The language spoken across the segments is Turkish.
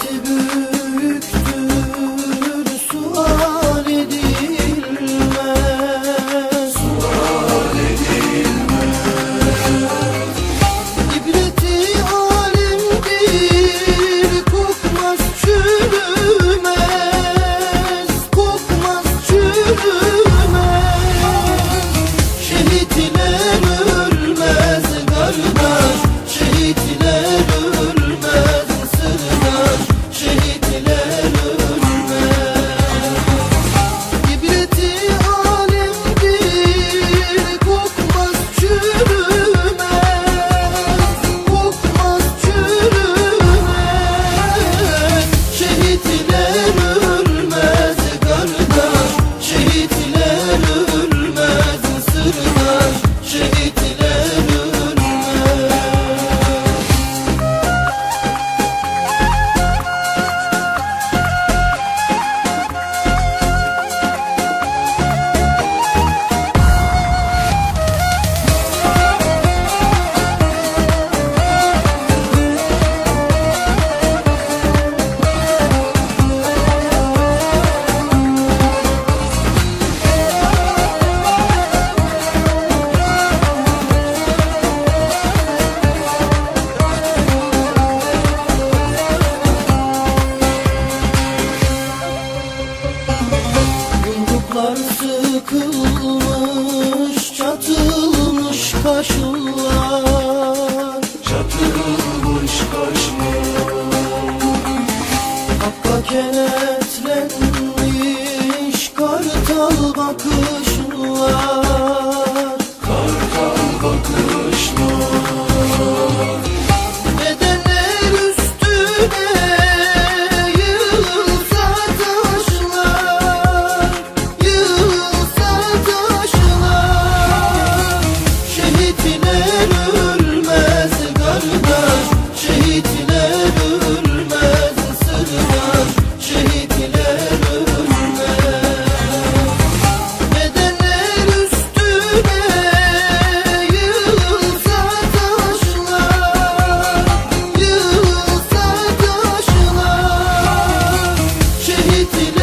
to Çatılmış, çatılmış kaşlar Çatılmış kaşlar Hakka kenetlenmiş kartal bakışlar City.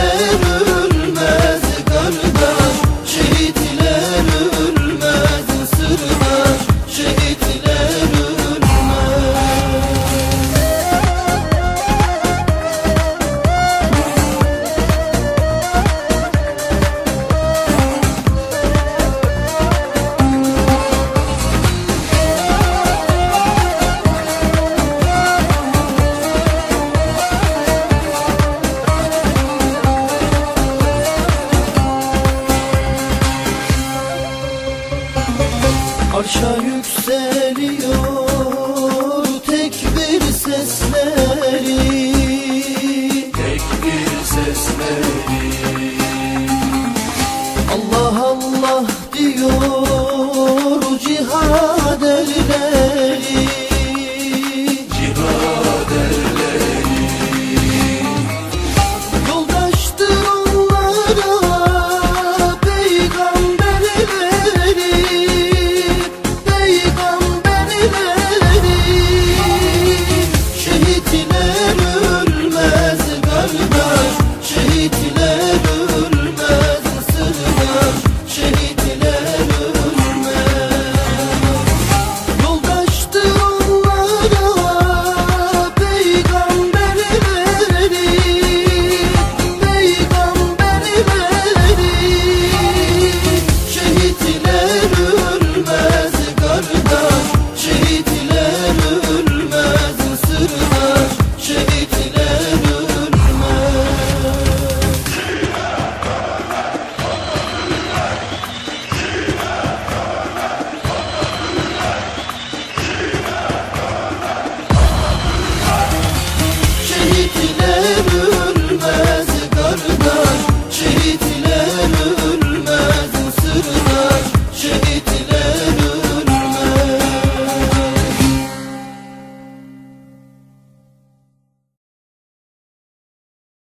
Arşa yükseliyor tekbir sesleri. Tekbir sesleri.